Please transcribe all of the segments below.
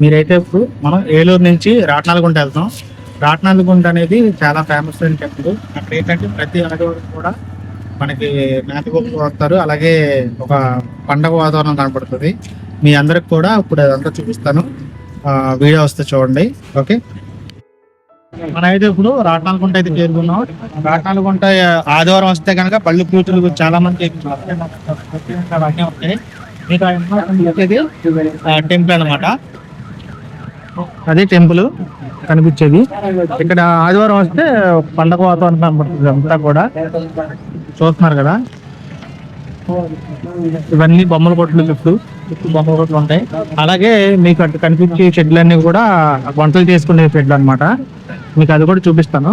మీరైతే ఇప్పుడు మనం ఏలూరు నుంచి రాట్నాలగుంట వెళ్తాం రాట్నాలగుంట అనేది చాలా ఫేమస్ అని చెప్పారు అక్కడ ఏంటంటే ప్రతి ఆదివారం కూడా మనకి మేతగోపులు వస్తారు. అలాగే ఒక పండగ వాతావరణం కనపడుతుంది. మీ అందరికి కూడా ఇప్పుడు అదంతా చూపిస్తాను. వీడియో వస్తే చూడండి. ఓకే? మన అయితే ఇప్పుడు రాట్నాలగుంట అయితే చేరుకున్నాం. రాట్నాలగుంట ఆదివారం వస్తే కనుక పళ్ళు పూజలు చాలా మంది అవన్నీ ఉంటాయి. మీకు టెంపుల్ అనమాట అదే టెంపుల్ కనిపించేది. ఇక్కడ ఆదివారం వస్తే పండగ వాతావరణం కనబడుతుంది అంతా కూడా. చూస్తున్నారు కదా? ఇవన్నీ బొమ్మల కొట్లు చుట్టూ బొమ్మల కొట్లు ఉంటాయి. అలాగే మీకు అటు కనిపించే షెడ్లు అన్ని కూడా వంటలు చేసుకునే షెడ్లు అన్నమాట. మీకు అది కూడా చూపిస్తాను.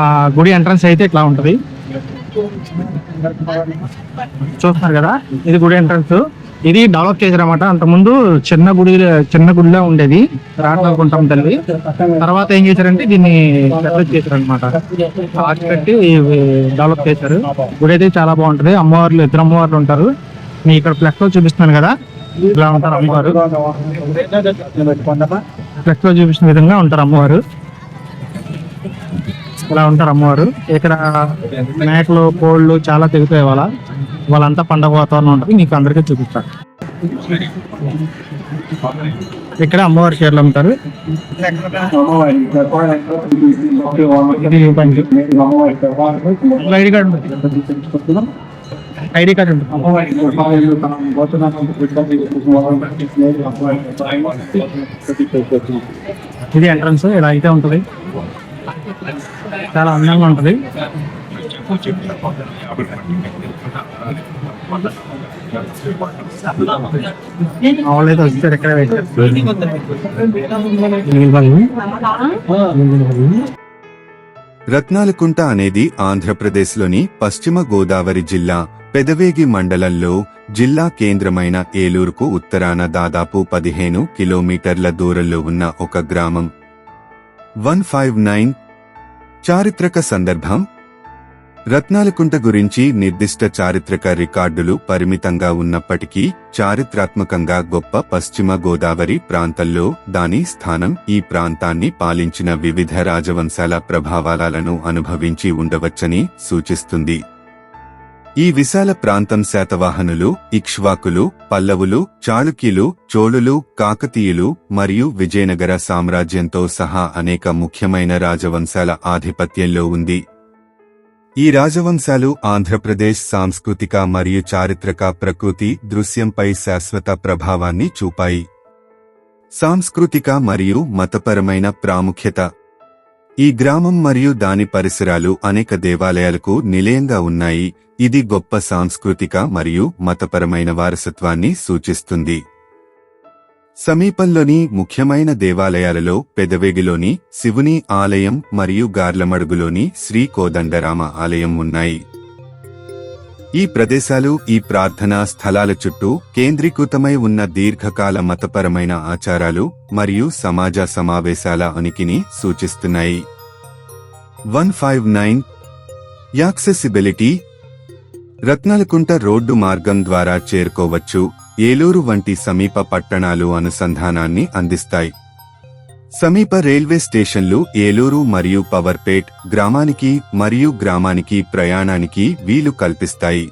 ఆ గుడి ఎంట్రన్స్ అయితే ఇట్లా ఉంటుంది. చూస్తున్నారు కదా? ఇది గుడి ఎంట్రన్స్. ఇది డెవలప్ చేశారన్నమాట. అంతకుముందు చిన్న గుడి చిన్న గుడిలో ఉండేది. రాట్నకుంటాం తల్లి. తర్వాత ఏం చేశారంటే దీన్ని డెవలప్ చేశారు అనమాట కట్టి డెవలప్ చేశారు. గుడి అయితే చాలా బాగుంటది. అమ్మవార్లు ఇద్దరు అమ్మవార్లు ఉంటారు. మీ ఇక్కడ ఫ్లెక్స్లో చూపిస్తున్నాను కదా. ఇలా ఉంటారు అమ్మవారు. ఫ్లెక్స్లో చూపించిన విధంగా ఉంటారు అమ్మవారు. ఇలా ఉంటారు అమ్మవారు. ఇక్కడ మేకలు కోళ్ళు చాలా తెగుతాయి వాళ్ళ వాళ్ళంతా పండగ వాతావరణం ఉంటుంది. మీకు అందరికీ చూపిస్తారు ఇక్కడ అమ్మవారి చీరలు అమ్ముతారు. ఐడి కార్డు ఐడి కార్డు ఇది ఎంట్రన్స్. ఇలా అయితే ఉంటుంది. చాలా అందంగా ఉంటుంది. వాళ్ళైతే వచ్చారు ఎక్కడ రత్నాలకుంట అనేది ఆంధ్రప్రదేశ్లోని పశ్చిమ గోదావరి జిల్లా పెదవేగి మండలంలో జిల్లా కేంద్రమైన ఏలూరుకు ఉత్తరాన దాదాపు పదిహేను కిలోమీటర్ల దూరంలో ఉన్న ఒక గ్రామం. వన్ ఫైవ్ నైన్ చారిత్రక సందర్భం రత్నాలకుంట గురించి నిర్దిష్ట చారిత్రక రికార్డులు పరిమితంగా ఉన్నప్పటికీ చారిత్రాత్మకంగా గొప్ప పశ్చిమ గోదావరి ప్రాంతంలో దాని స్థానం ఈ ప్రాంతాన్ని పాలించిన వివిధ రాజవంశాల ప్రభావాలను అనుభవించి ఉండవచ్చని సూచిస్తుంది. ఈ విశాల ప్రాంతం శాతవాహనులు ఇక్ష్వాకులు పల్లవులు చాళుక్యులు చోళులు కాకతీయులు మరియు విజయనగర సామ్రాజ్యంతో సహా అనేక ముఖ్యమైన రాజవంశాల ఆధిపత్యంలో ఉంది. ఈ రాజవంశాలు ఆంధ్రప్రదేశ్ సాంస్కృతిక మరియు చారిత్రక ప్రకృతి దృశ్యంపై శాశ్వత ప్రభావాన్ని చూపాయి. సాంస్కృతిక మరియు మతపరమైన ప్రాముఖ్యత. ఈ గ్రామం మరియు దాని పరిసరాలు అనేక దేవాలయాలకు నిలయంగా ఉన్నాయి. ఇది గొప్ప సాంస్కృతిక మరియు మతపరమైన వారసత్వాన్ని సూచిస్తుంది. సమీపంలోని ముఖ్యమైన దేవాలయాలలో పెదవేగిలోని శివుని ఆలయం మరియు గార్లమడుగులోని శ్రీ కోదండరామ ఆలయం ఉన్నాయి. ఈ ప్రదేశాలు ఈ ప్రార్థనా స్థలాల చుట్టూ కేంద్రీకృతమై ఉన్న దీర్ఘకాల మతపరమైన ఆచారాలు మరియు సమాజ సమావేశాల ఉనికిని సూచిస్తున్నాయి. One five nine accessibility Ratnalakunta road మార్గం ద్వారా చేరుకోవచ్చు. ఏలూరు వంటి సమీప పట్టణాలు అనుసంధానాన్ని అందిస్తాయి. సమీప రైల్వే స్టేషన్లు ఏలూరు మరియు పవర్పేట్ గ్రామానికి మరియు గ్రామానికి ప్రయాణానికి వీలు కల్పిస్తాయి.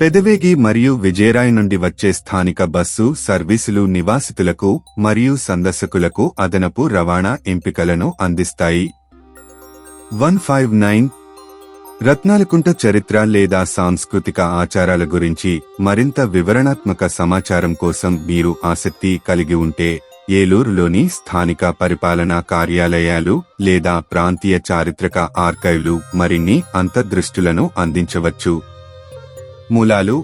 పెదవేగి మరియు విజయరాయ్ నుండి వచ్చే స్థానిక బస్సు సర్వీసులు నివాసితులకు మరియు సందర్శకులకు అదనపు రవాణా ఎంపికలను అందిస్తాయి. వన్ ఫైవ్ నైన్ రత్నాలకుంట చరిత్ర లేదా సాంస్కృతిక ఆచారాల గురించి మరింత వివరణాత్మక సమాచారం కోసం మీరు ఆసక్తి కలిగి ఉంటే ఏలూరులోని స్థానిక పరిపాలనా కార్యాలయాలు లేదా ప్రాంతీయ చారిత్రక ఆర్కైవ్లు మరిన్ని అంతర్దృష్టులను అందించవచ్చు. మూలాలు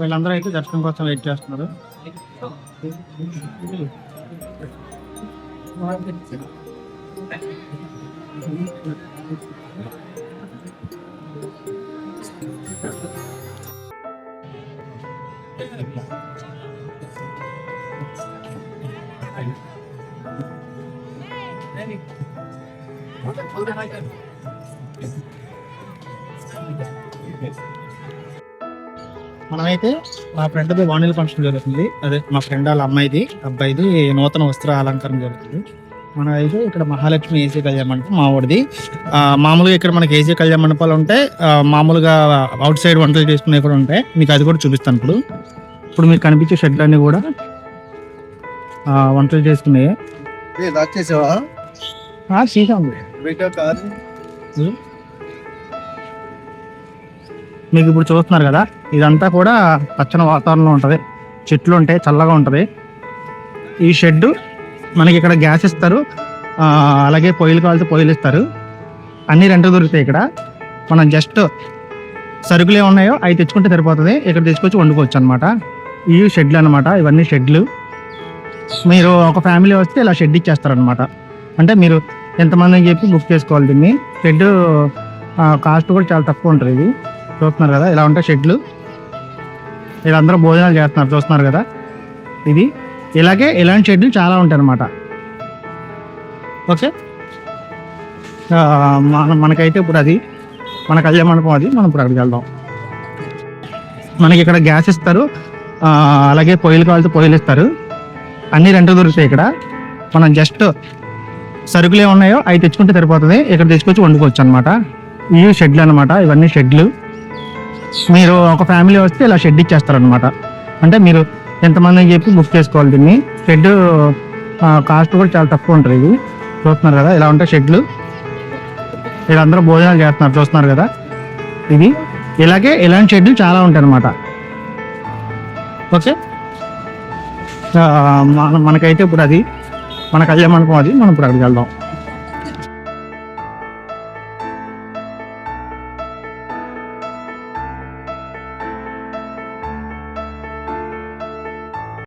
వీళ్ళందరూ అయితే దర్శనం కోసం వెయిట్ చేస్తున్నారు. మనమైతే మా ఫ్రెండ్ వాణిల ఫంక్షన్ జరుగుతుంది. అదే మా ఫ్రెండ్ వాళ్ళ అమ్మాయిది అబ్బాయిది నూతన వస్త్ర అలంకరణ జరుగుతుంది. మనం అయితే ఇక్కడ మహాలక్ష్మి ఏసీ కళ్యాణ మండపం మా వాడిది ఆ, మామూలుగా ఇక్కడ మనకి ఏసీ కళ్యాణ మండపాలు ఉంటాయి. మామూలుగా అవుట్ సైడ్ వంటలు చేసుకునేవి కూడా ఉంటాయి. మీకు అది కూడా చూపిస్తాను ఇప్పుడు. ఇప్పుడు మీకు కనిపించే షెడ్లు అన్ని కూడా వంటలు చేసుకునేవి. చేసావా కాదు. మీకు ఇప్పుడు చూస్తున్నారు కదా ఇదంతా కూడా పచ్చని వాతావరణంలో ఉంటుంది. చెట్లు ఉంటాయి చల్లగా ఉంటుంది. ఈ షెడ్ మనకి ఇక్కడ గ్యాస్ ఇస్తారు అలాగే పొయ్యిలు కావాలితే పొయ్యిలు ఇస్తారు. అన్ని రెంట్ దొరుకుతాయి ఇక్కడ. మనం జస్ట్ సరుకులు ఏమున్నాయో అవి తెచ్చుకుంటే సరిపోతుంది. ఇక్కడ తెచ్చుకొచ్చి వండుకోవచ్చు అనమాట ఈ షెడ్లు అనమాట ఇవన్నీ షెడ్లు. మీరు ఒక ఫ్యామిలీ వస్తే ఇలా షెడ్ ఇచ్చేస్తారనమాట అంటే మీరు ఎంతమంది అని చెప్పి బుక్ చేసుకోవాలి దీన్ని. షెడ్ కాస్ట్ కూడా చాలా తక్కువ ఉంటుంది ఇది. చూస్తున్నారు కదా ఇలా ఉంటాయి షెడ్లు. వీళ్ళందరూ భోజనాలు చేస్తున్నారు చూస్తున్నారు కదా. ఇది ఇలాగే ఇలాంటి షెడ్లు చాలా ఉంటాయి అన్నమాట ఓకే మన మనకైతే ఇప్పుడు అది మన కళ్యాణ మండపం అది మనం ఇప్పుడు అక్కడికి వెళ్దాం. మనకి ఇక్కడ గ్యాస్ ఇస్తారు అలాగే పొయ్యిలు కావాలితే పొయ్యిలు ఇస్తారు. అన్ని రెంట్ దొరుకుతాయి ఇక్కడ. మనం జస్ట్ సరుకులు ఏమున్నాయో అవి తెచ్చుకుంటే సరిపోతుంది. ఇక్కడ తెచ్చుకొచ్చి వండుకోవచ్చు అనమాట ఇవి షెడ్లు అనమాట ఇవన్నీ షెడ్లు. మీరు ఒక ఫ్యామిలీ వస్తే ఇలా షెడ్ ఇచ్చేస్తారనమాట అంటే మీరు ఎంతమంది అని చెప్పి బుక్ చేసుకోవాలి దీన్ని. షెడ్ కాస్ట్ కూడా చాలా తక్కువ ఉంటుంది ఇది. చూస్తున్నారు కదా ఇలా ఉంటాయి షెడ్లు వీళ్ళందరూ భోజనాలు చేస్తున్నారు చూస్తున్నారు కదా. ఇది ఇలాగే ఇలాంటి షెడ్లు చాలా ఉంటాయి అనమాట ఓకే మన మనకైతే ఇప్పుడు అది మన కళ్యాణ మండపం అది మనం ఇప్పుడు అక్కడికి వెళ్దాం.